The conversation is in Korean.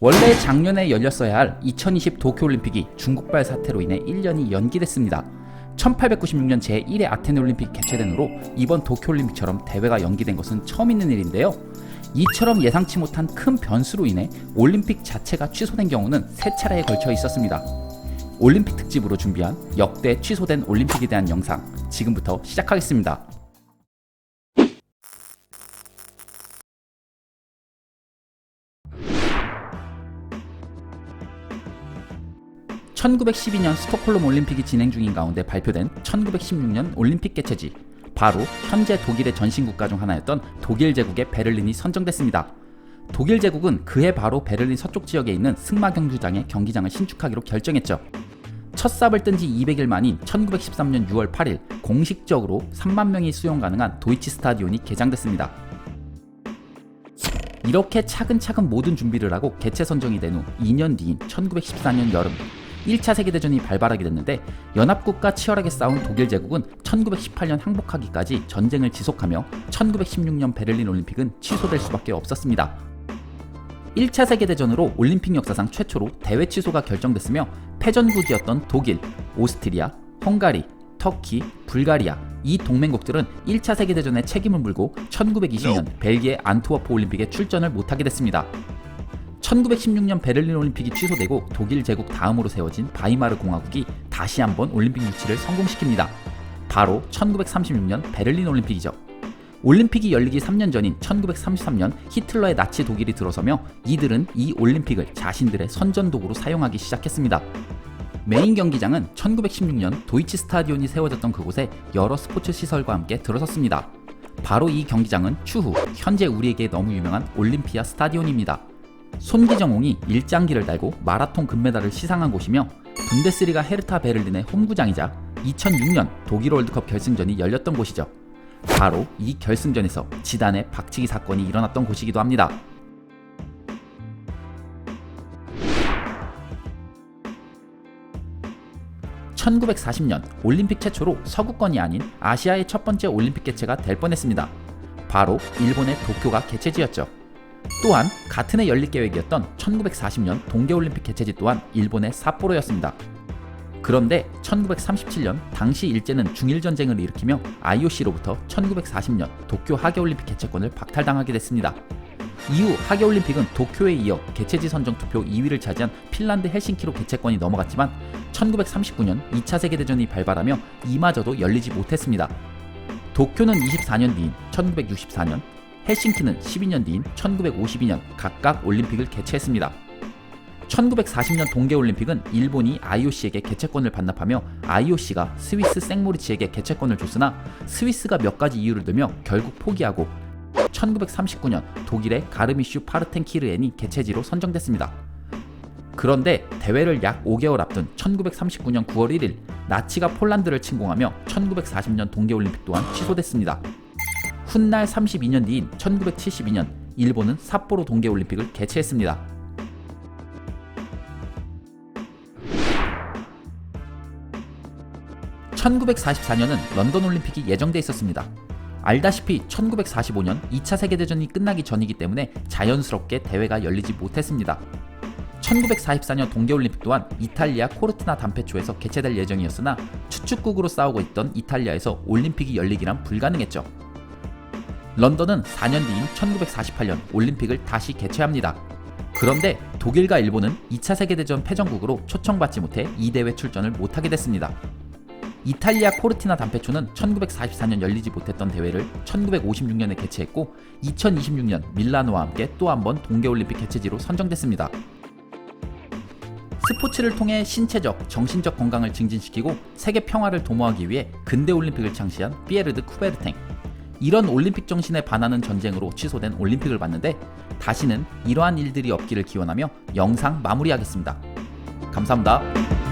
원래 작년에 열렸어야 할 2020 도쿄올림픽이 중국발 사태로 인해 1년이 연기됐습니다. 1896년 제1회 아테네 올림픽 개최된 후로 이번 도쿄올림픽처럼 대회가 연기된 것은 처음 있는 일인데요. 이처럼 예상치 못한 큰 변수로 인해 올림픽 자체가 취소된 경우는 세 차례에 걸쳐 있었습니다. 올림픽 특집으로 준비한 역대 취소된 올림픽에 대한 영상 지금부터 시작하겠습니다. 1912년 스톡홀름 올림픽이 진행 중인 가운데 발표된 1916년 올림픽 개최지 바로 현재 독일의 전신 국가 중 하나였던 독일 제국의 베를린이 선정됐습니다. 독일 제국은 그해 바로 베를린 서쪽 지역에 있는 승마 경주장의 경기장을 신축하기로 결정했죠. 첫 삽을 뜬 지 200일 만인 1913년 6월 8일 공식적으로 3만 명이 수용 가능한 도이치 스타디온이 개장됐습니다. 이렇게 차근차근 모든 준비를 하고 개최 선정이 된 후 2년 뒤인 1914년 여름 1차 세계대전이 발발하게 됐는데 연합국과 치열하게 싸운 독일 제국은 1918년 항복하기까지 전쟁을 지속하며 1916년 베를린 올림픽은 취소될 수밖에 없었습니다. 1차 세계대전으로 올림픽 역사상 최초로 대회 취소가 결정됐으며 패전국이었던 독일, 오스트리아, 헝가리, 터키, 불가리아 이 동맹국들은 1차 세계대전의 책임을 물고 1920년 벨기에 안트워프 올림픽에 출전을 못하게 됐습니다. 1916년 베를린 올림픽이 취소되고 독일 제국 다음으로 세워진 바이마르 공화국이 다시 한번 올림픽 유치를 성공시킵니다. 바로 1936년 베를린 올림픽이죠. 올림픽이 열리기 3년 전인 1933년 히틀러의 나치 독일이 들어서며 이들은 이 올림픽을 자신들의 선전 도구로 사용하기 시작했습니다. 메인 경기장은 1916년 도이치 스타디온이 세워졌던 그곳에 여러 스포츠 시설과 함께 들어섰습니다. 바로 이 경기장은 추후 현재 우리에게 너무 유명한 올림피아 스타디온입니다. 손기정홍이 일장기를 달고 마라톤 금메달을 시상한 곳이며 분데스리가 헤르타 베를린의 홈구장이자 2006년 독일 월드컵 결승전이 열렸던 곳이죠. 바로 이 결승전에서 지단의 박치기 사건이 일어났던 곳이기도 합니다. (1940년) 올림픽 최초로 서구권이 아닌 아시아의 첫 번째 올림픽 개최가 될 뻔했습니다. 바로 일본의 도쿄가 개최지였죠. 또한 같은 해 열릴 계획이었던 1940년 동계올림픽 개최지 또한 일본의 삿포로였습니다. 그런데 1937년 당시 일제는 중일전쟁을 일으키며 IOC로부터 1940년 도쿄 하계올림픽 개최권을 박탈당하게 됐습니다. 이후 하계올림픽은 도쿄에 이어 개최지 선정 투표 2위를 차지한 핀란드 헬싱키로 개최권이 넘어갔지만 1939년 2차 세계대전이 발발하며 이마저도 열리지 못했습니다. 도쿄는 24년 뒤인 1964년, 헬싱키는 12년 뒤인 1952년 각각 올림픽을 개최했습니다. 1940년 동계올림픽은 일본이 IOC에게 개최권을 반납하며 IOC가 스위스 생모리치에게 개최권을 줬으나 스위스가 몇 가지 이유를 들며 결국 포기하고 1939년 독일의 가르미슈 파르텐키르엔이 개최지로 선정됐습니다. 그런데 대회를 약 5개월 앞둔 1939년 9월 1일 나치가 폴란드를 침공하며 1940년 동계올림픽 또한 취소됐습니다. 훗날 32년 뒤인 1972년 일본은 삿포로 동계올림픽을 개최했습니다. (1944년은) 런던 올림픽이 예정돼 있었습니다. 알다시피 1945년 2차 세계대전이 끝나기 전이기 때문에 자연스럽게 대회가 열리지 못했습니다. 1944년 동계올림픽 또한 이탈리아 코르티나 단페초에서 개최될 예정이었으나 추축국으로 싸우고 있던 이탈리아에서 올림픽이 열리기란 불가능했죠. 런던은 4년 뒤인 1948년 올림픽을 다시 개최합니다. 그런데 독일과 일본은 2차 세계대전 패전국으로 초청받지 못해 이 대회 출전을 못하게 됐습니다. 이탈리아 코르티나 단페초는 1944년 열리지 못했던 대회를 1956년에 개최했고 2026년 밀라노와 함께 또 한 번 동계올림픽 개최지로 선정됐습니다. 스포츠를 통해 신체적, 정신적 건강을 증진시키고 세계 평화를 도모하기 위해 근대 올림픽을 창시한 피에르드 쿠베르탱. 이런 올림픽 정신에 반하는 전쟁으로 취소된 올림픽을 봤는데 다시는 이러한 일들이 없기를 기원하며 영상 마무리하겠습니다. 감사합니다.